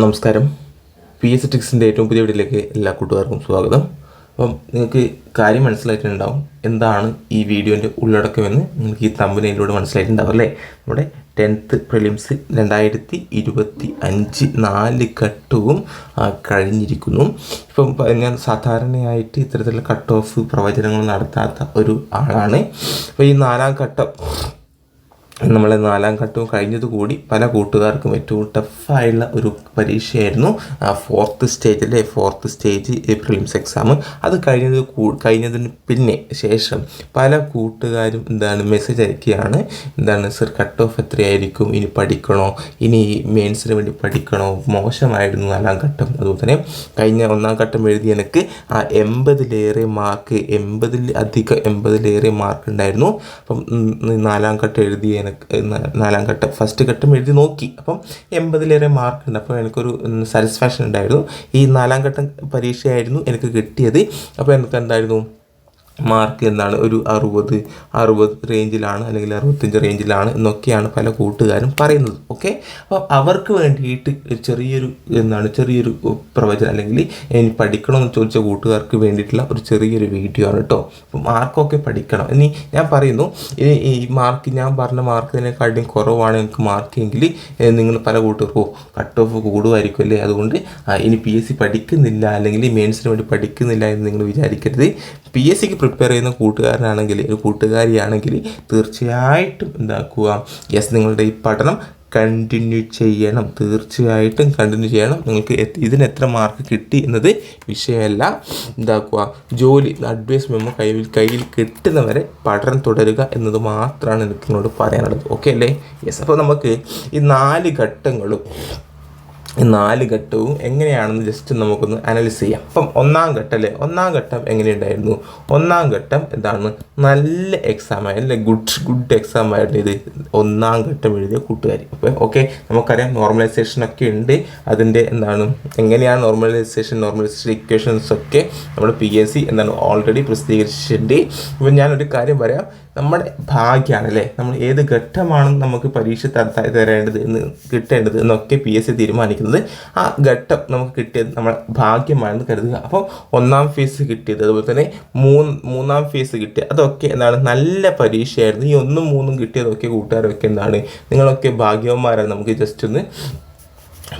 നമസ്കാരം. P S ടിക്സിന്റെ ഏറ്റവും പുതിയ വീഡിയോയിലേക്ക് എല്ലാ കൂട്ടുകാർക്കും സ്വാഗതം. അപ്പം നിങ്ങൾക്ക് കാര്യം മനസ്സിലായിട്ടുണ്ടാവും എന്താണ് ഈ വീഡിയോന്റെ ഉള്ളടക്കമെന്ന് നിങ്ങൾക്ക് ഈ തമ്പനയിലൂടെ മനസ്സിലായിട്ടുണ്ടാവും അല്ലേ? നമ്മുടെ ടെൻത്ത് പ്രിലിംസ് രണ്ടായിരത്തി ഇരുപത്തി അഞ്ച് നാല് ഘട്ടവും കഴിഞ്ഞിരിക്കുന്നു. ഇപ്പം ഞാൻ സാധാരണയായിട്ട് ഇത്തരത്തിലുള്ള കട്ട് ഓഫ് പ്രവചനങ്ങൾ നടത്താത്ത ഒരു ആളാണ്. അപ്പോൾ ഈ നാലാം ഘട്ടം നമ്മളെ നാലാം ഘട്ടവും കഴിഞ്ഞതുകൂടി പല കൂട്ടുകാർക്കും ഏറ്റവും ടഫായുള്ള ഒരു പരീക്ഷയായിരുന്നു ഫോർത്ത് സ്റ്റേജിലെ ഫോർത്ത് സ്റ്റേജ് പ്രിലിംസ് എക്സാം അത് കഴിഞ്ഞത് കഴിഞ്ഞതിന് പിന്നെ ശേഷം പല കൂട്ടുകാരും എന്താണ് മെസ്സേജ് അയക്കുകയാണ്. എന്താണ് സർ കട്ട് ഓഫ് എത്രയായിരിക്കും? ഇനി പഠിക്കണോ? ഇനി മെയിൻസിന് വേണ്ടി പഠിക്കണോ? മോശമായിരുന്നു നാലാം ഘട്ടം. അതുപോലെ തന്നെ കഴിഞ്ഞ ഒന്നാം ഘട്ടം എഴുതി എനിക്ക് ആ എൺപതിലേറെ മാർക്ക് എൺപതിൽ അധികം എൺപതിലേറെ മാർക്ക് ഉണ്ടായിരുന്നു. അപ്പം നാലാം ഘട്ടം എഴുതി നാലാം ഘട്ടം ഫസ്റ്റ് ഘട്ടം എഴുതി നോക്കി. അപ്പം എൺപതിലേറെ മാർക്ക് ഉണ്ട്. അപ്പോൾ എനിക്കൊരു സാറ്റിസ്ഫാക്ഷൻ ഉണ്ടായിരുന്നു. ഈ നാലാം ഘട്ടം പരീക്ഷയായിരുന്നു എനിക്ക് കിട്ടിയത്. അപ്പോൾ എനിക്ക് എന്തായിരുന്നു? മാർക്ക് എന്നാണ് ഒരു അറുപത് അറുപത് റേഞ്ചിലാണ് അല്ലെങ്കിൽ അറുപത്തഞ്ച് റേഞ്ചിലാണ് എന്നൊക്കെയാണ് പല കൂട്ടുകാരും പറയുന്നത്. ഓക്കെ അപ്പോൾ അവർക്ക് വേണ്ടിയിട്ട് ചെറിയൊരു എന്താണ് ചെറിയൊരു പ്രവചനം അല്ലെങ്കിൽ ഇനി പഠിക്കണമെന്ന് ചോദിച്ച കൂട്ടുകാർക്ക് വേണ്ടിയിട്ടുള്ള ഒരു ചെറിയൊരു വീഡിയോ ആണ് കേട്ടോ അപ്പോൾ മാർക്കൊക്കെ പഠിക്കണം. ഇനി ഞാൻ പറയുന്നു ഈ മാർക്ക് ഞാൻ പറഞ്ഞ മാർക്കിനെക്കാട്ടിയും കുറവാണ് എനിക്ക് മാർക്കെങ്കിൽ നിങ്ങൾ പല കൂട്ടുകാർക്കും കട്ട് ഓഫ് കൂടുമായിരിക്കും അല്ലേ? അതുകൊണ്ട് ഇനി പി എസ് സി പഠിക്കുന്നില്ല അല്ലെങ്കിൽ മെയിൻസിന് വേണ്ടി പഠിക്കുന്നില്ല എന്ന് നിങ്ങൾ വിചാരിക്കരുത്. പി എസ് സിക്ക് പ്രിപ്പയർ ചെയ്യുന്ന കൂട്ടുകാരനാണെങ്കിൽ ഒരു കൂട്ടുകാരിയാണെങ്കിൽ തീർച്ചയായിട്ടും എന്താക്കുക? യെസ് നിങ്ങളുടെ ഈ പഠനം കണ്ടിന്യൂ ചെയ്യണം. തീർച്ചയായിട്ടും കണ്ടിന്യൂ ചെയ്യണം. നിങ്ങൾക്ക് ഇതിന് എത്ര മാർക്ക് കിട്ടി എന്നത് വിഷയമല്ല. എന്താക്കുക? ജോലി അഡ്വൈസ് മെമ്മോ കയ്യിൽ കയ്യിൽ കിട്ടുന്നവരെ പഠനം തുടരുക എന്നത് മാത്രമാണ് എനിക്ക് നിങ്ങളോട് പറയാനുള്ളത്. ഓക്കെ അല്ലേ? യെസ് അപ്പോൾ നമുക്ക് ഈ നാല് ഘട്ടങ്ങളും നാല് ഘട്ടവും എങ്ങനെയാണെന്ന് ജസ്റ്റ് നമുക്കൊന്ന് അനലൈസ് ചെയ്യാം. അപ്പം ഒന്നാം ഘട്ടം അല്ലേ? ഒന്നാം ഘട്ടം എങ്ങനെയുണ്ടായിരുന്നു? ഒന്നാം ഘട്ടം എന്താണ്? നല്ല എക്സാം ആയിരുന്നു അല്ലെ ഗുഡ് ഗുഡ് എക്സാം ആയിരുന്നു ഇത്. ഒന്നാം ഘട്ടം എഴുതിയ കൂട്ടുകാരി. അപ്പോൾ ഓക്കെ നമുക്കറിയാം നോർമലൈസേഷൻ ഒക്കെ ഉണ്ട്. അതിന്റെ എന്താണ് എങ്ങനെയാണ് നോർമലൈസേഷൻ നോർമലൈസേഷൻ ഇക്വേഷൻസ് ഒക്കെ നമ്മൾ പി എസ് സി എന്താണ് ഓൾറെഡി പ്രസിദ്ധീകരിച്ചിട്ടുണ്ട്. ഇപ്പം ഞാനൊരു കാര്യം പറയാം. നമ്മുടെ ഭാഗ്യമാണ് അല്ലേ? നമ്മൾ ഏത് ഘട്ടമാണ് നമുക്ക് പരീക്ഷ തരേണ്ടത് എന്ന് കിട്ടേണ്ടത് എന്നൊക്കെ പി എസ് സി തീരുമാനിക്കുന്നത് ആ ഘട്ടം നമുക്ക് കിട്ടിയത് നമ്മൾ ഭാഗ്യമാണെന്ന് കരുതുക. അപ്പോൾ ഒന്നാം ഫേസ് കിട്ടിയത് അതുപോലെ തന്നെ മൂന്ന് മൂന്നാം ഫേസ് കിട്ടിയത് അതൊക്കെ എന്താണ് നല്ല പരീക്ഷയായിരുന്നു. ഈ ഒന്നും മൂന്നും കിട്ടിയതൊക്കെ കൂട്ടുകാരൊക്കെ എന്താണ് നിങ്ങളൊക്കെ ഭാഗ്യവന്മാരാണ്. നമുക്ക് ജസ്റ്റ് ഒന്ന്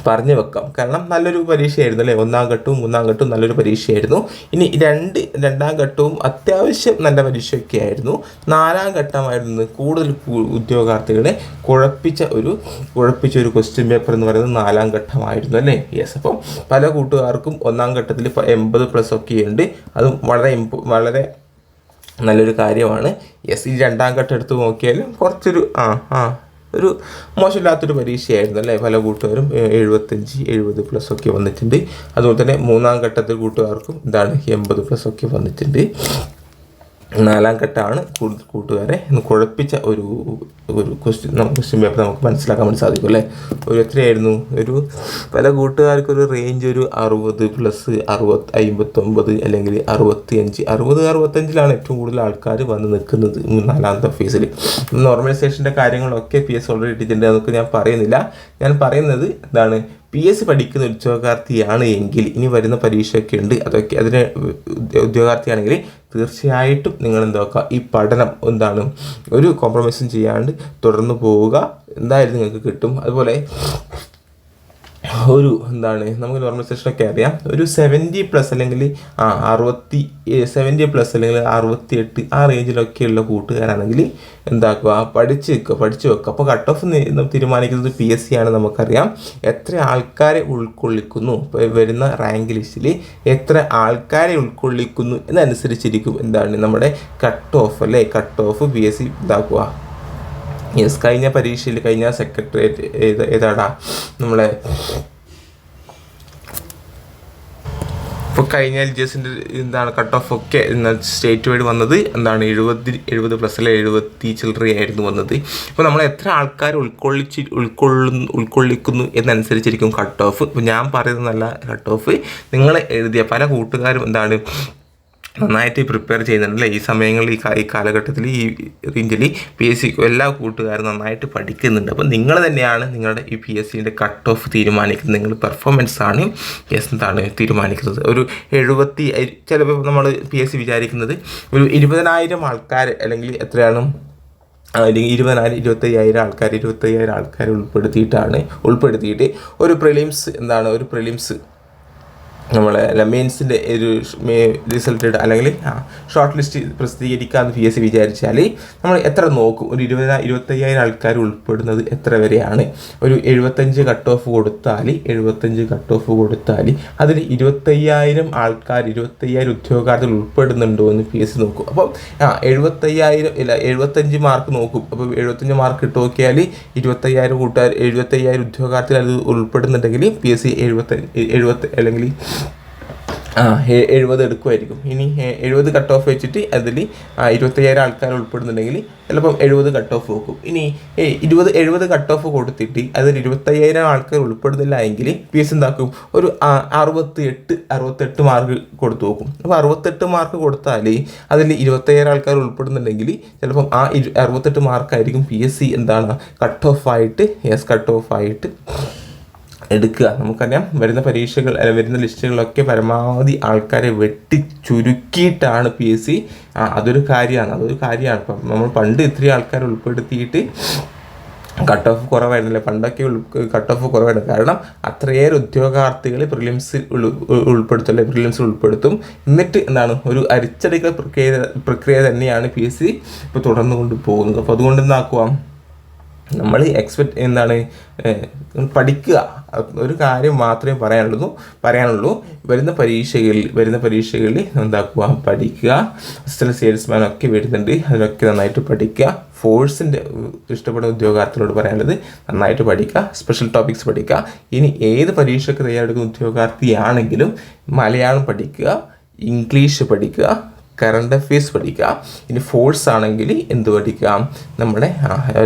പറഞ്ഞു വെക്കാം. കാരണം നല്ലൊരു പരീക്ഷയായിരുന്നു അല്ലേ? ഒന്നാം ഘട്ടവും മൂന്നാം ഘട്ടവും നല്ലൊരു പരീക്ഷയായിരുന്നു. ഇനി രണ്ട് രണ്ടാം ഘട്ടവും അത്യാവശ്യം നല്ല പരീക്ഷയൊക്കെ ആയിരുന്നു. നാലാം ഘട്ടമായിരുന്നു കൂടുതൽ ഉദ്യോഗാർത്ഥികളെ കുഴപ്പിച്ച ഒരു കുഴപ്പിച്ച ഒരു ക്വസ്റ്റ്യൻ പേപ്പർ എന്ന് പറയുന്നത് നാലാം ഘട്ടമായിരുന്നു അല്ലേ? യെസ് അപ്പം പല കൂട്ടുകാർക്കും ഒന്നാം ഘട്ടത്തിൽ ഇപ്പോൾ എൺപത് പ്ലസ് ഒക്കെ ഉണ്ട്. അതും വളരെ വളരെ നല്ലൊരു കാര്യമാണ്. യെസ് ഈ രണ്ടാം ഘട്ടം എടുത്ത് നോക്കിയാലും കുറച്ചൊരു ആ ആ. ഒരു മോശമില്ലാത്തൊരു പരീക്ഷയായിരുന്നു അല്ലേ? പല കൂട്ടുകാരും എഴുപത്തഞ്ച് എഴുപത് പ്ലസ് ഒക്കെ വന്നിട്ടുണ്ട്. അതുപോലെ തന്നെ മൂന്നാം ഘട്ടത്തിൽ കൂട്ടുകാർക്കും എന്താണ് എൺപത് പ്ലസ് ഒക്കെ വന്നിട്ടുണ്ട്. നാലാം ഘട്ടമാണ് കൂട്ടുകാരെ കുഴപ്പിച്ച ഒരു ഒരു ക്വസ്റ്റ്യൻ നമുക്ക് ക്വസ്റ്റ്യൻ പേപ്പർ നമുക്ക് മനസ്സിലാക്കാൻ വേണ്ടി സാധിക്കും അല്ലേ? ഒരു എത്രയായിരുന്നു? ഒരു പല കൂട്ടുകാർക്കും ഒരു റേഞ്ച് ഒരു അറുപത് പ്ലസ് അറുപത് അമ്പത്തൊമ്പത് അല്ലെങ്കിൽ അറുപത്തി അഞ്ച് അറുപത് അറുപത്തഞ്ചിലാണ് ഏറ്റവും കൂടുതൽ ആൾക്കാർ വന്ന് നിൽക്കുന്നത് നാലാമത്തെ ഫേസിൽ നോർമലൈസേഷന്റെ കാര്യങ്ങളൊക്കെ പി എസ് ഓൾറെഡി ഇട്ടിട്ടുണ്ട്. അതൊക്കെ ഞാൻ പറയുന്നില്ല. ഞാൻ പറയുന്നത് എന്താണ്? പി എസ് പഠിക്കുന്ന ഉദ്യോഗാർത്ഥിയാണ് എങ്കിൽ ഇനി വരുന്ന പരീക്ഷയൊക്കെ ഉണ്ട്. അതൊക്കെ അതിന് ഉദ്യോഗാർത്ഥിയാണെങ്കിൽ തീർച്ചയായിട്ടും നിങ്ങൾ എന്താക്കുക ഈ പഠനം എന്താണ്? ഒരു കോംപ്രമൈസും ചെയ്യാണ്ട് തുടർന്ന് പോവുക. എന്തായാലും നിങ്ങൾക്ക് കിട്ടും. അതുപോലെ ഒരു എന്താണ് നമുക്ക് നോർമലൈസേഷനൊക്കെ അറിയാം. ഒരു സെവന്റി പ്ലസ് അല്ലെങ്കിൽ ആ അറുപത്തി സെവന്റി പ്ലസ് അല്ലെങ്കിൽ അറുപത്തി എട്ട് ആ റേഞ്ചിലൊക്കെയുള്ള കൂട്ടുകാരാണെങ്കിൽ എന്താക്കുക? പഠിച്ച് വെക്കുക പഠിച്ച് വെക്കുക. അപ്പോൾ കട്ട് ഓഫ് തീരുമാനിക്കുന്നത് പി എസ് സി ആണ് നമുക്കറിയാം. എത്ര ആൾക്കാരെ ഉൾക്കൊള്ളിക്കുന്നു? വരുന്ന റാങ്ക് ലിസ്റ്റിൽ എത്ര ആൾക്കാരെ ഉൾക്കൊള്ളിക്കുന്നു എന്നനുസരിച്ചിരിക്കും എന്താണ് നമ്മുടെ കട്ട് ഓഫ് അല്ലേ? Cut off P S C ഇതാക്കുക. യെസ് കഴിഞ്ഞ പരീക്ഷയിൽ കഴിഞ്ഞ സെക്രട്ടേറിയറ്റ് ഏത് ഏതാടാ? നമ്മളെ ഇപ്പോൾ കഴിഞ്ഞ എൽ ജി എസിന്റെ എന്താണ് കട്ട് ഓഫ് ഒക്കെ സ്റ്റേറ്റ് വൈഡ് വന്നത്. എന്താണ് എഴുപത് എഴുപത് പ്ലസ് അല്ലെ എഴുപത്തി ചില്ലറയായിരുന്നു വന്നത്. ഇപ്പോൾ നമ്മൾ എത്ര ആൾക്കാർ ഉൾക്കൊള്ളിച്ച് ഉൾക്കൊള്ളുന്നു ഉൾക്കൊള്ളിക്കുന്നു എന്നനുസരിച്ചിരിക്കും കട്ട് ഓഫ് ഇപ്പോൾ ഞാൻ പറയുന്നതല്ല കട്ട് ഓഫ് നിങ്ങൾ എഴുതിയ പല കൂട്ടുകാരും എന്താണ് നന്നായിട്ട് പ്രിപ്പയർ ചെയ്യുന്നുണ്ടല്ലേ? ഈ സമയങ്ങളിൽ ഈ കാലഘട്ടത്തിൽ ഈ റേഞ്ചിൽ പി എസ് സി എല്ലാ കൂട്ടുകാരും നന്നായിട്ട് പഠിക്കുന്നുണ്ട്. അപ്പോൾ നിങ്ങൾ തന്നെയാണ് നിങ്ങളുടെ ഈ പി എസ് സിന്റെ കട്ട് ഓഫ് തീരുമാനിക്കുന്നത്. നിങ്ങൾ പെർഫോമൻസ് ആണ് എന്താണ് തീരുമാനിക്കുന്നത്? ഒരു എഴുപത്തി ചിലപ്പോൾ നമ്മൾ പി എസ് സി വിചാരിക്കുന്നത് ഒരു ഇരുപതിനായിരം ആൾക്കാർ അല്ലെങ്കിൽ എത്രയാണ് അല്ലെങ്കിൽ ഇരുപതിനായിരം ഇരുപത്തയ്യായിരം ആൾക്കാർ ഇരുപത്തയ്യായിരം ആൾക്കാർ ഉൾപ്പെടുത്തിയിട്ടാണ് ഉൾപ്പെടുത്തിയിട്ട് ഒരു പ്രിലിംസ് എന്താണ് ഒരു പ്രിലിംസ് നമ്മളെ മെയിൻസിന്റെ ഒരു റിസൾട്ട് അല്ലെങ്കിൽ ഷോർട്ട് ലിസ്റ്റ് പ്രസിദ്ധീകരിക്കാമെന്ന് പി എസ് സി വിചാരിച്ചാൽ നമ്മൾ എത്ര നോക്കും? ഒരു ഇരുപതിനാ ഇരുപത്തയ്യായിരം ആൾക്കാർ ഉൾപ്പെടുന്നത് എത്ര വരെയാണ്? ഒരു എഴുപത്തഞ്ച് കട്ട് ഓഫ് കൊടുത്താൽ എഴുപത്തഞ്ച് കട്ട് ഓഫ് കൊടുത്താൽ അതിൽ ഇരുപത്തയ്യായിരം ആൾക്കാർ ഇരുപത്തയ്യായിരം ഉദ്യോഗാർത്ഥികൾ ഉൾപ്പെടുന്നുണ്ടോ എന്ന് പി എസ് സി നോക്കും. അപ്പം ആ എഴുപത്തയ്യായിരം ഇല്ല എഴുപത്തഞ്ച് മാർക്ക് നോക്കും. അപ്പോൾ എഴുപത്തഞ്ച് മാർക്ക് ഇട്ട് നോക്കിയാൽ ഇരുപത്തയ്യായിരം കൂട്ടുകാർ എഴുപത്തയ്യായിരം ഉദ്യോഗാർത്ഥികൾ അത് ഉൾപ്പെടുന്നുണ്ടെങ്കിൽ പി എസ് സി എഴുപത്തഞ്ച് എഴുപത്തി അല്ലെങ്കിൽ ആ എഴുപത് എടുക്കുമായിരിക്കും. ഇനി എഴുപത് കട്ട് ഓഫ് വെച്ചിട്ട് അതിൽ ഇരുപത്തയ്യായിരം ആൾക്കാർ ഉൾപ്പെടുന്നുണ്ടെങ്കിൽ ചിലപ്പം എഴുപത് കട്ട് ഓഫ് വെക്കും. ഇനി ഇരുപത് എഴുപത് കട്ട് ഓഫ് കൊടുത്തിട്ട് അതിൽ ഇരുപത്തയ്യായിരം ആൾക്കാർ ഉൾപ്പെടുന്നില്ല എങ്കിൽ പി എസ് എന്താക്കും? ഒരു അറുപത്തി എട്ട് അറുപത്തെട്ട് മാർക്ക് കൊടുത്തു നോക്കും അപ്പോൾ അറുപത്തെട്ട് മാർക്ക് കൊടുത്താൽ അതിൽ ഇരുപത്തയ്യായിരം ആൾക്കാർ ഉൾപ്പെടുന്നുണ്ടെങ്കിൽ ചിലപ്പം ആ അറുപത്തെട്ട് മാർക്കായിരിക്കും പി എസ് സി എന്താണ്? കട്ട് ഓഫ് ആയിട്ട് യെസ് കട്ട് ഓഫ് ആയിട്ട് എടുക്കുക. നമുക്കറിയാം വരുന്ന പരീക്ഷകൾ വരുന്ന ലിസ്റ്റുകളൊക്കെ പരമാവധി ആൾക്കാരെ വെട്ടി ചുരുക്കിയിട്ടാണ് പി എസ് സി. അതൊരു കാര്യമാണ്. അതൊരു കാര്യമാണ്. ഇപ്പം നമ്മൾ പണ്ട് ഇത്രയും ആൾക്കാരെ ഉൾപ്പെടുത്തിയിട്ട് കട്ട് ഓഫ് കുറവായിരുന്നില്ല? പണ്ടൊക്കെ കട്ട് ഓഫ് കുറവായിരുന്നു. കാരണം അത്രയേറെ ഉദ്യോഗാർത്ഥികളെ പ്രിലിംസിൽ ഉൾപ്പെടുത്തും അല്ലെ? പ്രിലിംസിൽ ഉൾപ്പെടുത്തും. എന്നിട്ട് എന്താണ്? ഒരു അരിച്ചടിക്കൽ പ്രക്രിയ പ്രക്രിയ തന്നെയാണ് പി എസ് സി ഇപ്പോൾ തുടർന്നു കൊണ്ട് പോകുന്നത്. അപ്പോൾ അതുകൊണ്ട് എന്താക്കുക? നമ്മൾ എക്സ്പെക്ട് എന്താണ്? പഠിക്കുക. ഒരു കാര്യം മാത്രമേ പറയാനുള്ളൂ പറയാനുള്ളൂ. വരുന്ന പരീക്ഷകളിൽ വരുന്ന പരീക്ഷകളിൽ എന്താക്കുക? പഠിക്കുക. അസിസ്റ്റന്റ് സെയിൽസ്മാൻ ഒക്കെ വരുന്നുണ്ട്. അതിലൊക്കെ നന്നായിട്ട് പഠിക്കുക. ഫോഴ്സിന്റെ ഇഷ്ടപ്പെടുന്ന ഉദ്യോഗാർത്ഥികളോട് പറയാനുള്ളത് നന്നായിട്ട് പഠിക്കുക. സ്പെഷ്യൽ ടോപ്പിക്സ് പഠിക്കുക. ഇനി ഏത് പരീക്ഷയ്ക്ക് തയ്യാറെടുക്കുന്ന ഉദ്യോഗാർത്ഥിയാണെങ്കിലും മലയാളം പഠിക്കുക ഇംഗ്ലീഷ് പഠിക്കുക കറണ്ട് അഫയേഴ്സ് പഠിക്കുക. ഇനി ഫോഴ്സ് ആണെങ്കിൽ എന്ത് പഠിക്കാം നമ്മുടെ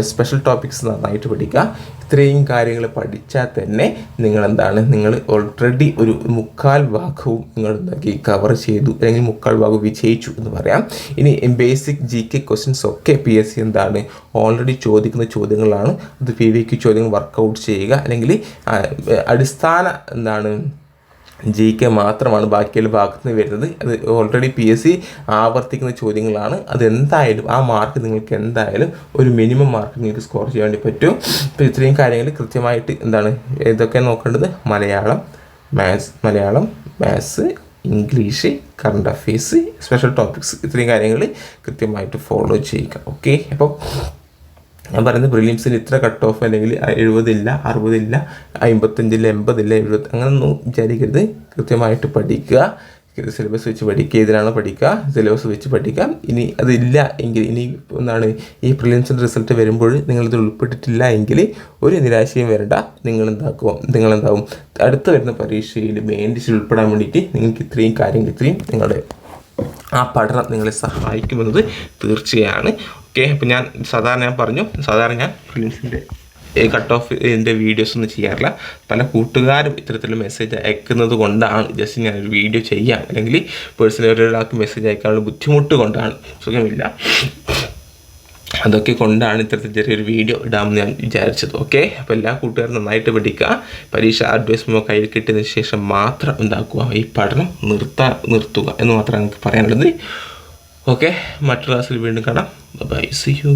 സ്പെഷ്യൽ ടോപ്പിക്സ് നന്നായിട്ട് പഠിക്കുക. ഇത്രയും കാര്യങ്ങൾ പഠിച്ചാൽ തന്നെ നിങ്ങൾ എന്താണ് നിങ്ങൾ ഓൾറെഡി ഒരു മുക്കാൽ ഭാഗവും നിങ്ങൾ എന്താക്കി കവർ ചെയ്തു. അല്ലെങ്കിൽ മുക്കാൽ ഭാഗവും വിജയിച്ചു എന്ന് പറയാം. ഇനി ബേസിക് ജി കെ ക്വസ്റ്റ്യൻസ് ഒക്കെ പി എസ് സി എന്താണ്? ഓൾറെഡി ചോദിക്കുന്ന ചോദ്യങ്ങളാണ്. അത് പി വി ക്യു ചോദ്യങ്ങൾ വർക്കൗട്ട് ചെയ്യുക. അല്ലെങ്കിൽ അടിസ്ഥാന എന്താണ്? ജി കെ മാത്രമാണ് ബാക്കിയുള്ള ഭാഗത്ത് നിന്ന് വരുന്നത്. അത് ഓൾറെഡി പി എസ് സി ആവർത്തിക്കുന്ന ചോദ്യങ്ങളാണ്. അതെന്തായാലും ആ മാർക്ക് നിങ്ങൾക്ക് എന്തായാലും ഒരു മിനിമം മാർക്ക് നിങ്ങൾക്ക് സ്കോർ ചെയ്യാൻ വേണ്ടി പറ്റും. അപ്പോൾ ഇത്രയും കാര്യങ്ങൾ കൃത്യമായിട്ട് എന്താണ് ഇതൊക്കെ നോക്കേണ്ടത്? Malayalam maths Malayalam maths English current affairs special topics ഇത്രയും കാര്യങ്ങൾ കൃത്യമായിട്ട് ഫോളോ ചെയ്യുക. ഓക്കെ അപ്പം ഞാൻ പറയുന്നത് പ്രിലിംസിൽ ഇത്ര കട്ട് ഓഫ് അല്ലെങ്കിൽ എഴുപതില്ല അറുപതില്ല അമ്പത്തഞ്ചില്ല എൺപതില്ല എഴുപത് അങ്ങനൊന്നും വിചാരിക്കരുത്. കൃത്യമായിട്ട് പഠിക്കുക. സിലബസ് വെച്ച് പഠിക്കുക. ഇതിനാണ് പഠിക്കുക. സിലബസ് വെച്ച് പഠിക്കാം ഇനി അതില്ല എങ്കിൽ ഇനി എന്താണ് ഈ പ്രിലിംസിന്റെ റിസൾട്ട് വരുമ്പോൾ നിങ്ങളിത് ഉൾപ്പെട്ടിട്ടില്ല എങ്കിൽ ഒരു നിരാശയും വരണ്ട. നിങ്ങൾ എന്താക്കും നിങ്ങൾ എന്താവും അടുത്ത വരുന്ന പരീക്ഷയിൽ മെയിൻ ലിസ്റ്റിൽ ഉൾപ്പെടാൻ വേണ്ടിയിട്ട് നിങ്ങൾക്ക് ഇത്രയും കാര്യങ്ങൾ ഇത്രയും നിങ്ങളുടെ ആ പഠനം നിങ്ങളെ സഹായിക്കുമെന്നത് തീർച്ചയാണ്. ഓക്കെ അപ്പോൾ ഞാൻ സാധാരണ ഞാൻ പറഞ്ഞു സാധാരണ ഞാൻ ഫിലിംസിന്റെ കട്ട് ഓഫ് എന്റെ വീഡിയോസ് ഒന്നും ചെയ്യാറില്ല. പല കൂട്ടുകാരും ഇത്തരത്തിലുള്ള മെസ്സേജ് അയക്കുന്നത് കൊണ്ടാണ് ജസ്റ്റ് ഞാൻ ഒരു വീഡിയോ ചെയ്യാം. അല്ലെങ്കിൽ പേഴ്സണലി ഒരാൾക്ക് മെസ്സേജ് അയക്കാനുള്ള ബുദ്ധിമുട്ട് കൊണ്ടാണ്. സുഖമില്ല. അതൊക്കെ കൊണ്ടാണ് ഇത്തരത്തിൽ ചെറിയൊരു വീഡിയോ ഇടാമെന്ന് ഞാൻ വിചാരിച്ചത് ഓക്കെ അപ്പോൾ എല്ലാ കൂട്ടുകാരും നന്നായിട്ട് പഠിക്കുക. പരീക്ഷ അഡ്വൈസ് കയ്യിൽ കിട്ടിയതിന് ശേഷം മാത്രം എന്താക്കുക? ഈ പഠനം നിർത്താ നിർത്തുക എന്ന് മാത്രമാണ് എനിക്ക് പറയാനുള്ളത്. ഓക്കെ മറ്റൊരു ക്ലാസ്സിൽ വീണ്ടും കാണാം. By C U